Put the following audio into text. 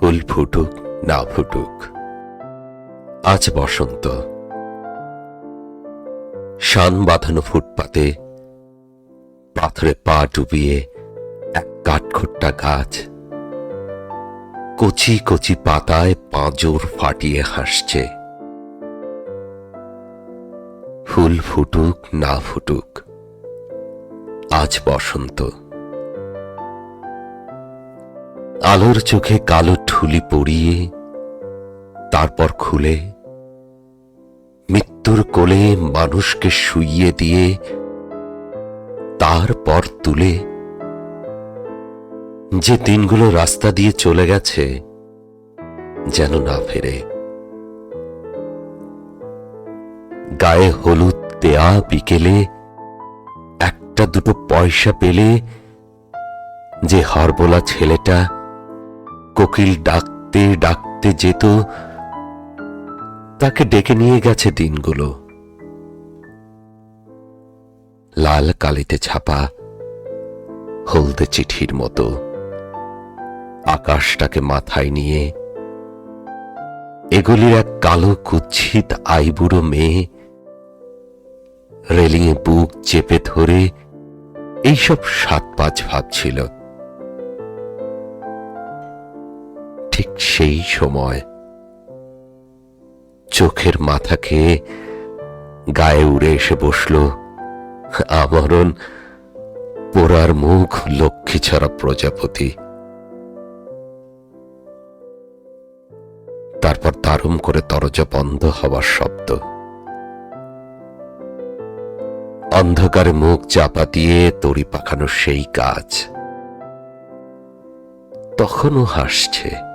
ফুল ফুটুক, না ফুটুক। আজ বসন্ত। শান বাঁধানো ফুটপাতে পাথরে পা ডুবিয়ে এক কাঠখোট্টা গাছ। কচি কচি পাতায় পাঁজর ফাটিয়ে হাসছে। ফুল ফুটুক, না ফুটুক, আজ বসন্ত। আলোর চোখে কালো ঠুলি পড়িয়ে তারপর খুলে, মৃত্যুর কোলে মানুষকে শুইয়ে দিয়ে, তারপর তুলে, যে দিনগুলো রাস্তা দিয়ে চলে গেছে, যেন না ফেরে। গায়ে হলুদ দেয়া বিকেলে, একটা দুটো পয়সা পেলে, যে হরবোলা ছেলেটা কোকিল ডাকতে ডাকতে যেত, তাকে ডেকে নিয়ে গেছে দিনগুলো। লাল কালিতে ছাপা হলদে চিঠির মতো আকাশটাকে মাথায় নিয়ে, এগুলির এক কালো কুচ্ছিত আইবুড়ো মেয়ে রেলিংয়ে বুক চেপে ধরে এইসব সাত পাঁচ ভাবছিল ঠিক সেই সময় চোখের মাথা খেয়ে গায়ে উড়ে এসে বসল। আমরণ পোড়ার মুখ লক্ষ্মী ছাড়া প্রজাপতি। তারপর দারুম করে দরজা বন্ধ হওয়ার শব্দ। অন্ধকারে মুখ চাপা দিয়ে তড়ি পাখানো সেই কাজ। তখনও হাসছে।